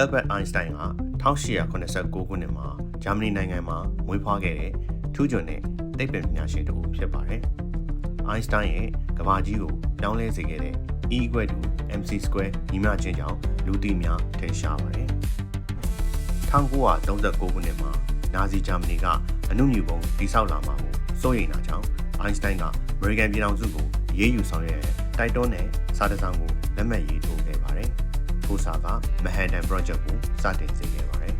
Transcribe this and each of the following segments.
Albert Einstein က1889ခုနှစ်မှာဂျာမနီနိုင်ငံမှာမွေးဖွားခဲ့တဲ့ထူးချွန်တဲ့သိပ္ပံပညာရှင်တစ်ဦးဖြစ်ပါတယ်။ Einstein ရဲ့ကမ္ဘာကြီးကိုပြောင်းလဲစေခဲ့တဲ့ E = mc2 ညီမချင်းကြောင့်လူသိများထင်ရှားပါတယ်။1939ခုနှစ်မှာနာဇီဂျာမနီကအနုမြူပုံတိစောက်လာမှာကိုစိုးရိမ်တာကြောင့် Einstein ကအမေရိကန်ပြည်ထောင်စုကိုရေးယူဆောင်ရွက်တိုက်တွန်းတဲ့စာတစောင်ကိုလက်မှတ်ရေးထိုး ခဲ့ပါတယ်။ထိုစာက Manhattan Project ကိုစတင်စေခဲ့ပါတယ်။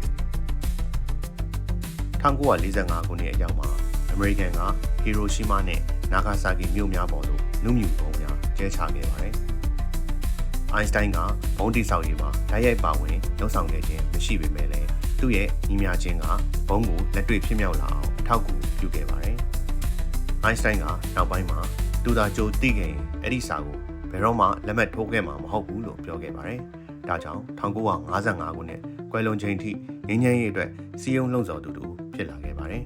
1945ခုနှစ်အရောက်မှာအမေရိကန်ကဟီရိုရှီမာနဲ့နာဂါဆာကီမြို့များပေါ်သို့နုမြူပုံများကျဲချခဲ့ပါတယ်။အိုင်စတိုင်းကဘုံတိဆောက်ရေးမှာဓာတ်ရိုက်ပါဝင်လှုပ်ဆောင်ခဲ့ခြင်းမရှိပေမဲ့လည်းသူ့ရဲ့ညီမချင်းကဘုံကိုလက်တွေ့ဖြစ်မြောက်လာအောင်အထောက်အကူပြုခဲ့ပါတယ်။အိုင်စတိုင်းကနောက်ပိုင်းမှာသူသာကြိုသိခဲ့ရင်အဲ့ဒီစာကိုဘယ်တော့မှလက်မှတ်ထိုးခဲ့မှာမဟုတ်ဘူးလို့ပြောခဲ့ပါတယ်။ ဒါကြောင့်1955ခုနှစ်ကွယ်လွန်ချိန်ထိငင်းငင်းရေးအတွက်စီယုံလှုံ့ဆော်သူတူဖြစ်လာခဲ့ပါတယ်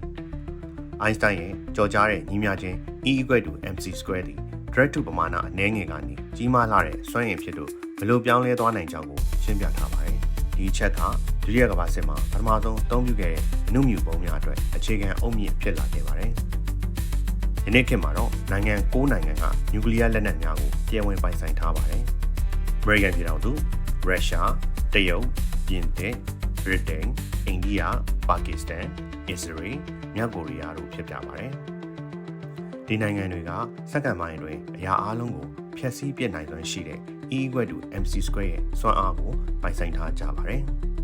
။အိုင်စတိုင်းရဲ့ကြော်ကြားတဲ့ညီမျှခြင်း E = mc2 သည် direct to ပမာဏအနည်းငယ်ကနေကြီးမားလာတဲ့စွမ်းအင်ဖြစ်လို့ဘယ်လိုပြောင်းလဲသွားနိုင်ကြောင်းကိုရှင်းပြထားပါတယ်။ဒီချက်ကဒုတိယကမ္ဘာစစ်မှာပထမဆုံးအသုံးပြုခဲ့တဲ့အနုမြူပုံများအတွက်အခြေခံအုတ်မြစ်ဖြစ်လာခဲ့ပါတယ်။ဒီနေ့ခေတ်မှာတော့နိုင်ငံ၉နိုင်ငံကနျူကလ িয়ার လက်နက်များကိုတရားဝင်ပိုင်ဆိုင်ထားပါတယ်။ American ပြည်ထောင်စု၊ ရုရှား၊တရုတ်၊ပြင်သစ်၊ဗြိတိန်၊အိန္ဒိယ၊ပါကစ္စတန်၊အစ္စရေး၊မြောက်ကိုရီးယားတို့ဖြစ်ကြပါတယ်။ဒီနိုင်ငံတွေကစက္ကန့်ပိုင်းတွင်အရာအလုံးကိုဖျက်ဆီးပစ်နိုင်စွမ်းရှိတဲ့ E = mc2 ရဲ့စွမ်းအားကိုပိုင်ဆိုင်ထားကြပါတယ်။